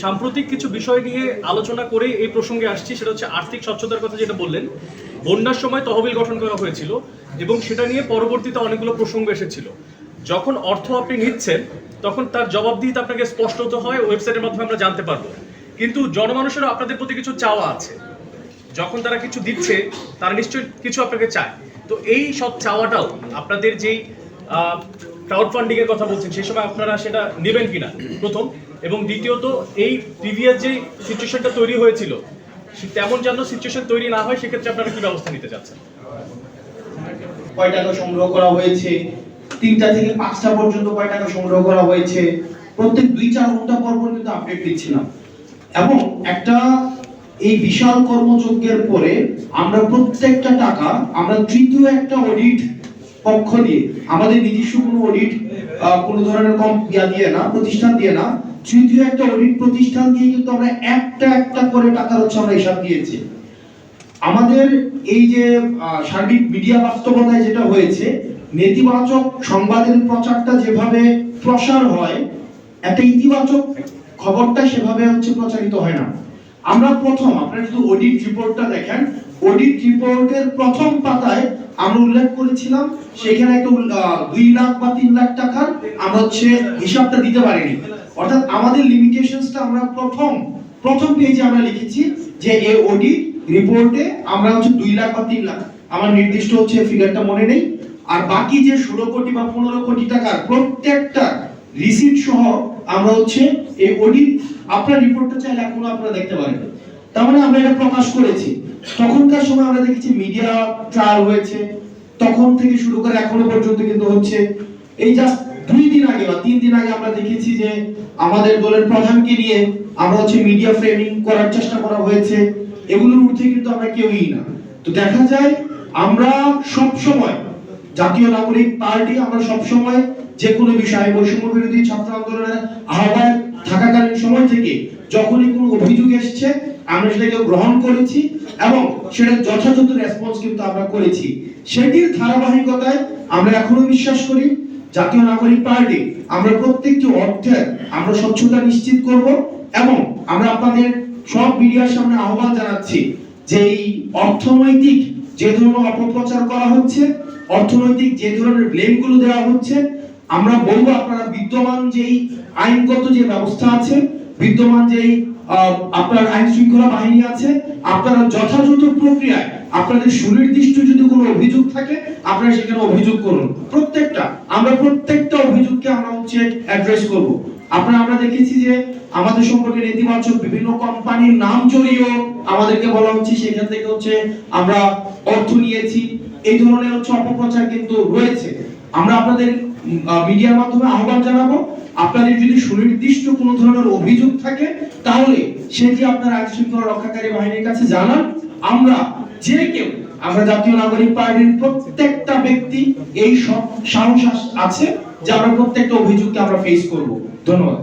সাম্প্রতিক কিছু বিষয় নিয়ে আলোচনা করে এই প্রসঙ্গে আসছি, সেটা হচ্ছে আর্থিক স্বচ্ছতার কথা যেটা বললেন। বন্যার সময় তহবিল গঠন করা হয়েছিল এবং সেটা নিয়ে পরবর্তীতে অনেকগুলো প্রসঙ্গ এসেছিল। যখন অর্থ আপনি নিচ্ছেন, তখন তার জবাবদিহিতা আপনাকে স্পষ্টত হয়, ওয়েবসাইটের মাধ্যমে আমরা জানতে পারব। কিন্তু জনমানুষেরও আপনাদের প্রতি কিছু চাওয়া আছে। যখন তারা কিছু দিচ্ছে, তারা নিশ্চয়ই কিছু আপনাকে চায়। তো এই সব চাওয়াটাও আপনাদের যেই ক্রাউড ফান্ডিং এর কথা বলছেন, সেই সময় আপনারা সেটা নেবেন কিনা? প্রথম। এবং দ্বিতীয়ত, এই প্রিভিয়াস যে সিচুয়েশনটা তৈরি হয়েছিল তেমন যেন সিচুয়েশন তৈরি না হয়, সেক্ষেত্রে আপনারা কি ব্যবস্থা নিতে চাচ্ছেন? কয় টাকা সংগ্রহ করা হয়েছে? তিনটা থেকে পাঁচটা পর্যন্ত কয় টাকা সংগ্রহ করা হয়েছে? প্রত্যেক দুই চার ঘণ্টা পর পর কিন্তু আপডেট দিচ্ছিলাম। এবং একটা এই বিশাল কর্মযজ্ঞের পরে আমরা প্রত্যেকটা টাকা, আমরা তৃতীয় একটা অডিট পক্ষ দিয়ে আমাদের নিজস্ব কোনো অডিট কোনো ধরনের কম ইয়া দিয়ে না, প্রতিষ্ঠান দিয়ে না, তৃতীয় একটা অডিট প্রতিষ্ঠান দিয়ে কিন্তু আমরা একটা একটা করে টাকার হচ্ছে আমরা হিসাব দিয়েছি। আমাদের এই যে সার্বিক মিডিয়া বাস্তবতায় যেটা হয়েছে, নেতিবাচক সংবাদের প্রচারটা যেভাবে প্রসার হয়, একটা ইতিবাচক খবরটা সেভাবে হচ্ছে প্রচারিত হয় না। আমরা প্রথম, আপনারা যদি অডিট রিপোর্টটা দেখেন অডিট রিপোর্টের প্রথম পাতায় আমরা উল্লেখ করেছিলাম, সেখানে একটা দুই লাখ বা তিন লাখ টাকার আমরা হচ্ছে হিসাবটা দিতে পারিনি। অর্থাৎ আমাদের লিমিটেশনসটা আমরা প্রথম প্রথম পেজে আমরা লিখেছি যে এই অডিট রিপোর্টে আমরা হচ্ছে দুই লাখ বা তিন লাখ। আমার নির্দিষ্ট হচ্ছে ফিগারটা মনে নেই। আর বাকি যে ষোলো কোটি বা পনেরো কোটি টাকার প্রত্যেকটা রিসিট সহ আমরা হচ্ছে এই অডিট আপনার রিপোর্টটা চাইলে এখনও আপনারা দেখতে পারেন। তার মানে আমরা এটা প্রকাশ করেছি। তখনকার সময় আমরা দেখেছি মিডিয়া ট্রায়াল হয়েছে। তখন থেকে শুরু করে এখনও পর্যন্ত কিন্তু হচ্ছে। এই জাস্ট দুই দিন আগে বা তিন দিন আগে আমরা দেখেছি যে আমাদের দলের প্রধানকে নিয়ে আমরা হচ্ছে মিডিয়া ফ্রেমিং করার চেষ্টা করা হয়েছে। এগুলোর ঊর্ধ্বে কিন্তু আমরা কেউই না। তো দেখা যায় আমরা সব সময় জাতীয় নাগরিক পার্টি আমরা সব সময় যে কোনো বিষয়ে বৈষম্য বিরোধী ছাত্র আন্দোলনের আহ্বায়ক থাকাকালীন সময় থেকে যখনই কোনো অভিযোগ এসেছে আমরা সেটাকে গ্রহণ করেছি এবং সেটা যথাযথ রেসপন্স কিন্তু আমরা করেছি। সেটির ধারাবাহিকতায় আমরা এখনও বিশ্বাস করি, জাতীয় নাগরিক পার্টি, আমরা প্রত্যেকটি অর্থের আমরা স্বচ্ছতা নিশ্চিত করব এবং আমরা আপনাদের সব মিডিয়ার সামনে আহ্বান জানাচ্ছি যে এই অর্থনৈতিক যে ধরনের অপপ্রচার করা হচ্ছে, অর্থনৈতিক যে ধরনের ব্লেমগুলো দেওয়া হচ্ছে, আমরা বলব আপনারা বিদ্যমান যেই আইনগত যে ব্যবস্থা আছে বিদ্যমান যেই আপনার আইন শৃঙ্খলা বাহিনী আছে, আপনারা যথাযথ প্রক্রিয়ায় আপনাদের সুনির্দিষ্ট যদি কোনো অভিযোগ থাকে, আপনারা সেখানে অভিযোগ করুন। প্রত্যেকটা, আমরা প্রত্যেকটা অভিযোগকে আমরা হচ্ছে অ্যাড্রেস করব। আপনারা, আমরা দেখেছি যে আমাদের সম্পর্কে নেতিবাচক বিভিন্ন কোম্পানির নাম জড়িয়েও আমাদেরকে বলা হচ্ছে, সেখান থেকে হচ্ছে আমরা অর্থ নিয়েছি। এই ধরনের হচ্ছে অপপ্রচার কিন্তু রয়েছে। আমরা আপনাদের মিডিয়ার মাধ্যমে আহ্বান জানাব। আপনাদের যদি সুনির্দিষ্ট কোনো ধরনের অভিযোগ থাকে, তাহলে সেটি আপনার আইন শৃঙ্খলা রক্ষাকারী বাহিনীর কাছে জানান। আমরা যে কেউ, আমরা জাতীয় নাগরিক পার্টির প্রত্যেকটা ব্যক্তি এই সাহস আছে, যে আমরা প্রত্যেকটা অভিযোগকে আমরা ফেস করব। ধন্যবাদ।